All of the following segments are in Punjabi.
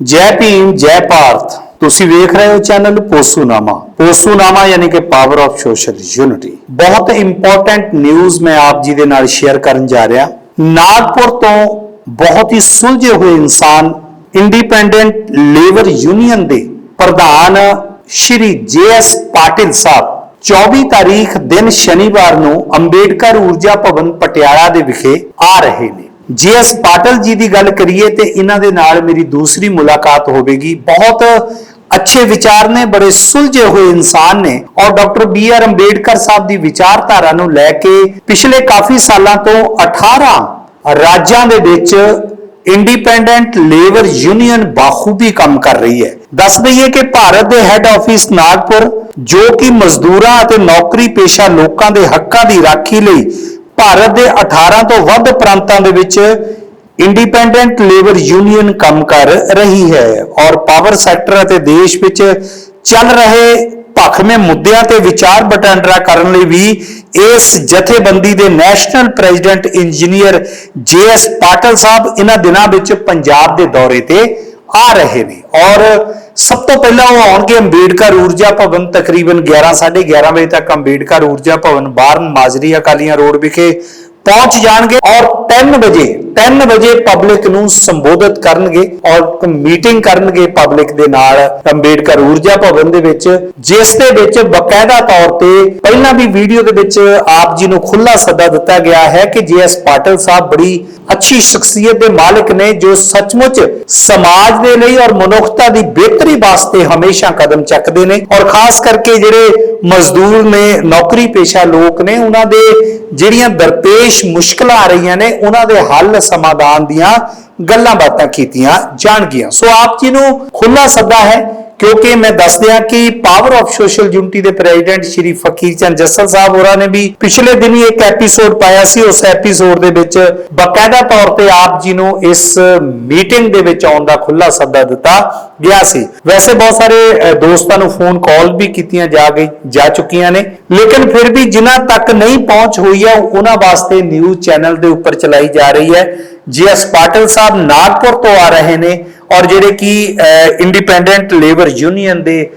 ਜੈ ਭੀਮ, ਜੈ ਭਾਰਤ। ਤੁਸੀਂ ਵੇਖ ਰਹੇ ਹੋ ਚੈਨਲ ਪੋਸੂਨਾਮਾ। ਪੋਸੂਨਾਮਾ ਯਾਨੀ ਕਿ ਪਾਵਰ ਆਫ ਸੋਸ਼ਲ ਯੂਨਿਟੀ ਬਹੁਤ ਇੰਪੋਰਟੈਂਟ ਨਿਊਜ਼ ਮੈਂ ਆਪ ਜੀ ਦੇ ਨਾਲ ਸ਼ੇਅਰ ਕਰਨ ਜਾ ਰਿਹਾ। ਨਾਗਪੁਰ ਤੋਂ ਬਹੁਤ ਹੀ ਸੁਲਝੇ ਹੋਏ ਇਨਸਾਨ ਇੰਡੀਪੈਂਡੈਂਟ ਲੇਬਰ ਯੂਨੀਅਨ ਦੇ ਪ੍ਰਧਾਨ ਸ਼੍ਰੀ ਜੇ ਐਸ ਪਾਟਿਲ ਸਾਹਿਬ 24 ਤਾਰੀਖ ਦਿਨ ਸ਼ਨੀਵਾਰ ਨੂੰ ਅੰਬੇਡਕਰ ਊਰਜਾ ਭਵਨ ਪਟਿਆਲਾ ਦੇ ਵਿਖੇ ਆ ਰਹੇ ਨੇ। ਜੀਐਸ ਪਾਟਿਲ ਜੀ ਦੀ ਗੱਲ ਕਰੀਏ ਤੇ ਇਹਨਾਂ ਦੇ ਨਾਲ ਮੇਰੀ ਦੂਸਰੀ ਮੁਲਾਕਾਤ ਹੋਵੇਗੀ। ਬਹੁਤ ਅੱਛੇ ਵਿਚਾਰ ਨੇ, ਬੜੇ ਸੁਲਝੇ ਹੋਏ ਇਨਸਾਨ ਨੇ ਔਰ doctor B R Ambedkar Sahib ਦੀ ਵਿਚਾਰਧਾਰਾ ਨੂੰ ਲੈ ਕੇ ਪਿਛਲੇ ਕਾਫੀ ਸਾਲਾਂ ਤੋਂ 18 ਰਾਜਾਂ ਦੇ ਵਿੱਚ ਇੰਡੀਪੈਂਡੈਂਟ ਲੇਬਰ ਯੂਨੀਅਨ ਬਾਖੂਬੀ ਕੰਮ ਕਰ ਰਹੀ ਹੈ। ਦੱਸ ਦਈਏ ਕਿ ਭਾਰਤ ਦੇ ਹੈੱਡ ਆਫਿਸ ਨਾਗਪੁਰ, ਜੋ ਕਿ ਮਜ਼ਦੂਰਾਂ ਅਤੇ ਨੌਕਰੀ ਪੇਸ਼ਾ ਲੋਕਾਂ ਦੇ ਹੱਕਾਂ ਦੀ ਰਾਖੀ ਲਈ ਭਾਰਤ ਦੇ 18 ਤੋਂ ਵੱਧ ਪ੍ਰਾਂਤਾਂ ਦੇ ਵਿੱਚ ਇੰਡੀਪੈਂਡੈਂਟ ਲੇਬਰ ਯੂਨੀਅਨ ਕੰਮ ਕਰ ਰਹੀ ਹੈ ਔਰ ਪਾਵਰ ਸੈਕਟਰ ਅਤੇ ਦੇਸ਼ ਵਿੱਚ ਚੱਲ ਰਹੇ ਭਖਵੇਂ ਮੁੱਦਿਆਂ ਤੇ ਵਿਚਾਰ ਵਟਾਂਦਰਾ ਕਰਨ ਲਈ ਵੀ ਇਸ ਜਥੇਬੰਦੀ ਦੇ national president engineer JS Patil Sahib ਇਹਨਾਂ ਦਿਨਾਂ ਵਿੱਚ ਪੰਜਾਬ ਦੇ ਦੌਰੇ ਤੇ ਆ ਰਹੇ ਨੇ ਔਰ ਸਭ ਤੋਂ ਪਹਿਲਾਂ ਉਹ ਆਉਣਗੇ ਅੰਬੇਡਕਰ ਊਰਜਾ ਭਵਨ ਤਕਰੀਬਨ 11:30 ਵਜੇ ਤੱਕ ਅੰਬੇਡਕਰ ਊਰਜਾ ਭਵਨ ਬਾਹਰ ਮਾਜਰੀ ਅਕਾਲੀਆਂ ਰੋਡ ਵਿਖੇ ਪਹੁੰਚ ਜਾਣਗੇ ਔਰ 3 ਵਜੇ 3 ਵਜੇ ਪਬਲਿਕ ਨੂੰ ਸੰਬੋਧਿਤ ਕਰਨਗੇ ਔਰ ਇੱਕ ਮੀਟਿੰਗ ਕਰਨਗੇ ਪਬਲਿਕ ਦੇ ਨਾਲ ਅੰਬੇਡਕਰ ਊਰਜਾ ਭਵਨ ਦੇ ਵਿੱਚ, ਜਿਸ ਦੇ ਵਿੱਚ ਬਕਾਇਦਾ ਤੌਰ ਤੇ ਪਹਿਲਾਂ ਵੀ ਵੀਡੀਓ ਦੇ ਵਿੱਚ ਆਪ ਜੀ ਨੂੰ ਖੁੱਲਾ ਸੱਦਾ ਦਿੱਤਾ ਗਿਆ ਹੈ ਕਿ ਜੀਐਸ ਪਾਟਿਲ ਸਾਹਿਬ ਬੜੀ ਅੱਛੀ ਸ਼ਖਸੀਅਤ ਦੇ ਮਾਲਕ ਨੇ ਜੋ ਸੱਚਮੁੱਚ ਸਮਾਜ ਦੇ ਲਈ ਔਰ ਮਨੁੱਖਤਾ ਦੀ ਬਿਹਤਰੀ ਵਾਸਤੇ ਹਮੇਸ਼ਾ ਕਦਮ ਚੱਕਦੇ ਨੇ ਔਰ ਖਾਸ ਕਰਕੇ ਜਿਹੜੇ ਮਜ਼ਦੂਰ ਨੇ, ਨੌਕਰੀ ਪੇਸ਼ਾ ਲੋਕ ਨੇ, ਉਹਨਾਂ ਦੇ ਜਿਹੜੀਆਂ ਦਰਪੇਸ਼ ਮੁਸ਼ਕਲਾਂ ਆ ਰਹੀਆਂ ਨੇ, ਉਹਨਾਂ ਦੇ ਹੱਲ ਸਮਾਧਾਨ ਦੀਆਂ ਗੱਲਾਂ ਬਾਤਾਂ ਕੀਤੀਆਂ ਜਾਣਗੀਆਂ। ਸੋ ਆਪ ਜੀ ਨੂੰ ਖੁੱਲਾ ਸੱਦਾ ਹੈ, ਕਿਉਂਕਿ ਮੈਂ ਦੱਸ ਦਿਆਂ ਕਿ ਪਾਵਰ ਆਫ ਸੋਸ਼ਲ ਯੂਨਿਟੀ ਦੇ ਪ੍ਰੈਜ਼ੀਡੈਂਟ ਸ਼੍ਰੀ ਫਕੀਰ ਚੰਦ ਜੱਸਲ ਸਾਹਿਬ ਹੋਰਾਂ ਨੇ ਵੀ ਪਿਛਲੇ ਦਿਨੀ ਇੱਕ ਐਪੀਸੋਡ ਪਾਇਆ ਸੀ। ਉਸ ਐਪੀਸੋਡ ਦੇ ਵਿੱਚ ਬਕਾਇਦਾ ਤੌਰ ਤੇ ਆਪ ਜੀ ਨੂੰ ਇਸ ਮੀਟਿੰਗ ਦੇ ਵਿੱਚ ਆਉਣ ਦਾ ਖੁੱਲਾ ਸੱਦਾ ਦਿੱਤਾ। ਗਿਆ ਸੀ। ਵੈਸੇ ਬਹੁਤ ਸਾਰੇ ਦੋਸਤਾਂ ਨੂੰ ਫੋਨ ਕਾਲ ਵੀ ਕੀਤੀਆਂ ਜਾ ਗਈ, ਜਾ ਚੁੱਕੀਆਂ ਨੇ। ਲੇਕਿਨ ਫਿਰ ਵੀ ਜਿਨ੍ਹਾਂ ਤੱਕ ਨਹੀਂ ਪਹੁੰਚ ਹੋਈ ਹੈ, ਉਹਨਾਂ ਵਾਸਤੇ ਨਿਊਜ਼ ਚੈਨਲ ਦੇ ਉੱਪਰ ਚਲਾਈ ਜਾ ਰਹੀ ਹੈ। ਜੀਐਸ ਪਾਟਿਲ ਸਾਹਿਬ ਨਾਗਪੁਰ ਤੋਂ ਆ ਰਹੇ ਨੇ ਔਰ ਜਿਹੜੇ ਕਿ ਇੰਡੀਪੈਂਡੈਂਟ ਲੇਬਰ ਯੂਨੀਅਨ ਦੇ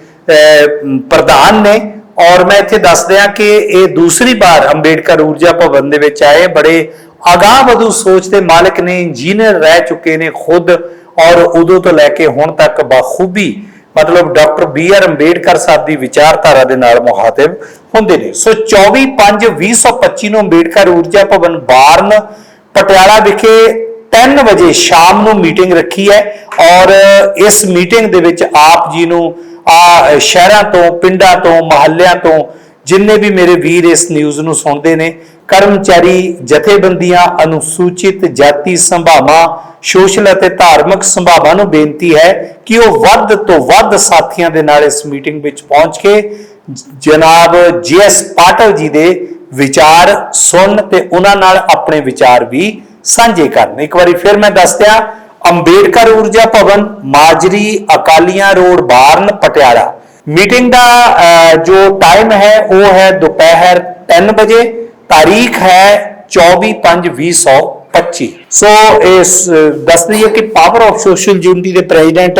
ਪ੍ਰਧਾਨ ਨੇ। ਔਰ ਮੈਂ ਇੱਥੇ ਦੱਸ ਦਿਆਂ ਕਿ ਇਹ ਦੂਸਰੀ ਵਾਰ ਅੰਬੇਡਕਰ ਊਰਜਾ ਭਵਨ ਦੇ ਵਿੱਚ ਆਏ। ਬੜੇ ਅਗਾਹ ਵਧੂ ਸੋਚ ਦੇ ਮਾਲਕ ਨੇ, ਇੰਜੀਨੀਅਰ ਰਹਿ ਚੁੱਕੇ ਨੇ ਖੁਦ। ਔਰ ਉਦੋਂ ਤੋਂ ਲੈ ਕੇ ਹੁਣ ਤੱਕ ਬਾਖੂਬੀ, ਮਤਲਬ doctor B R Ambedkar Sahib ਦੀ ਵਿਚਾਰਧਾਰਾ ਦੇ ਨਾਲ ਮੁਖਾਤਿਬ ਹੁੰਦੇ ਨੇ। ਸੋ 24 5 2025 ਨੂੰ ਅੰਬੇਡਕਰ ਊਰਜਾ ਭਵਨ ਬਾਰਨ, ਪਟਿਆਲਾ ਵਿਖੇ 3 ਵਜੇ ਸ਼ਾਮ ਨੂੰ ਮੀਟਿੰਗ ਰੱਖੀ ਹੈ ਔਰ ਇਸ ਮੀਟਿੰਗ ਦੇ ਵਿੱਚ ਆਪ ਜੀ ਨੂੰ ਆ, ਸ਼ਹਿਰਾਂ ਤੋਂ, ਪਿੰਡਾਂ ਤੋਂ, ਮਹੱਲਿਆਂ ਤੋਂ ਜਿੰਨੇ ਵੀ ਮੇਰੇ ਵੀਰ ਇਸ ਨਿਊਜ਼ ਨੂੰ ਸੁਣਦੇ ਨੇ, ਕਰਮਚਾਰੀ ਜਥੇਬੰਦੀਆਂ, ਅਨੁਸੂਚਿਤ ਜਾਤੀ ਸੰਭਾਵਾਂ ਸੋਸ਼ਲ ਅਤੇ ਧਾਰਮਿਕ ਸੰਭਾਵਾਂ ਨੂੰ ਬੇਨਤੀ ਹੈ ਕਿ ਉਹ ਵੱਧ ਤੋਂ ਵੱਧ ਸਾਥੀਆਂ ਦੇ ਨਾਲ ਇਸ ਮੀਟਿੰਗ ਵਿੱਚ ਪਹੁੰਚ ਕੇ ਜਨਾਬ ਜੀਐਸ ਪਾਟਲ ਜੀ ਦੇ ਵਿਚਾਰ ਸੁਣ ਤੇ ਉਹਨਾਂ ਨਾਲ ਆਪਣੇ ਵਿਚਾਰ ਵੀ ਸਾਂਝੇ ਕਰਨ। ਇੱਕ ਵਾਰੀ ਫਿਰ ਮੈਂ ਦੱਸ ਦਿਆਂ, ਅੰਬੇਡਕਰ ਊਰਜਾ ਭਵਨ, ਮਾਜਰੀ, ਅਕਾਲੀਆਂ ਰੋਡ, ਬਾਰਨ, ਪਟਿਆਲਾ। ਮੀਟਿੰਗ ਦਾ ਜੋ ਟਾਈਮ ਹੈ, ਉਹ ਹੈ ਦੁਪਹਿਰ 3 ਵਜੇ, ਤਾਰੀਖ ਹੈ 24/5/2025 ਸੋ ਇਸ ਦੱਸ ਦਈਏ ਕਿ ਪਾਵਰ ਆਫ ਸੋਸ਼ਲ ਯੂਨਿਟੀ ਦੇ ਪ੍ਰੈਜ਼ੀਡੈਂਟ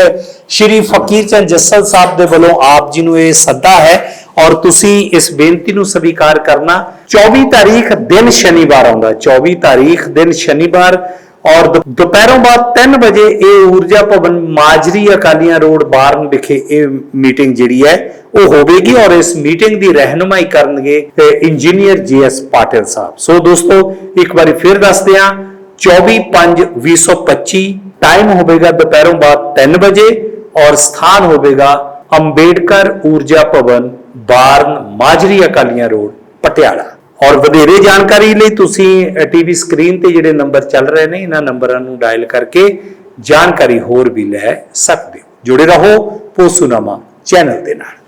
ਸ਼੍ਰੀ ਫਕੀਰ ਚੰਦ ਜੱਸਲ ਸਾਹਿਬ ਦੇ ਵੱਲੋਂ ਆਪ ਜੀ ਨੂੰ ਇਹ ਸੱਦਾ ਹੈ ਔਰ ਤੁਸੀਂ ਇਸ ਬੇਨਤੀ ਨੂੰ ਸਵੀਕਾਰ ਕਰਨਾ 24 ਤਾਰੀਖ ਦਿਨ ਸ਼ਨੀਵਾਰ ਆਉਂਦਾ 24 ਤਾਰੀਖ ਦਿਨ ਸ਼ਨੀਵਾਰ ਔਰ ਦੁ- ਦੁਪਹਿਰੋਂ ਬਾਅਦ 3 ਵਜੇ ਇਹ ਊਰਜਾ ਭਵਨ ਮਾਜਰੀ ਅਕਾਲੀਆਂ ਰੋਡ ਬਾਰਨ ਵਿਖੇ ਇਹ ਮੀਟਿੰਗ ਜਿਹੜੀ ਹੈ ਉਹ ਹੋਵੇਗੀ ਔਰ ਇਸ ਮੀਟਿੰਗ ਦੀ ਰਹਿਨੁਮਾਈ ਕਰਨਗੇ ਅਹ, ਇੰਜੀਨੀਅਰ ਜੀਐਸ ਪਾਟਿਲ ਸਾਹਿਬ। ਸੋ ਦੋਸਤੋ ਇੱਕ ਵਾਰੀ ਫਿਰ ਦੱਸਦੇ ਹਾਂ 24/5/2025 ਟਾਈਮ ਹੋਵੇਗਾ ਦੁਪਹਿਰੋਂ ਬਾਅਦ 3 ਵਜੇ ਔਰ ਸਥਾਨ ਹੋਵੇਗਾ ਅੰਬੇਡਕਰ ਊਰਜਾ ਭਵਨ ਬਾਰਨ ਮਾਜਰੀ ਅਕਾਲੀਆਂ ਰੋਡ ਪਟਿਆਲਾ। ਔਰ ਵਧੇਰੇ ਜਾਣਕਾਰੀ ਲਈ ਤੁਸੀਂ ਟੀਵੀ ਸਕਰੀਨ ਤੇ ਜਿਹੜੇ ਨੰਬਰ ਚੱਲ ਰਹੇ ਨੇ, ਇਹਨਾਂ ਨੰਬਰਾਂ ਨੂੰ ਡਾਇਲ ਕਰਕੇ ਜਾਣਕਾਰੀ ਹੋਰ ਵੀ ਲੈ ਸਕਦੇ ਹੋ। ਜੁੜੇ ਰਹੋ ਪੋਸੂਨਾਮਾ ਚੈਨਲ ਦੇ ਨਾਲ।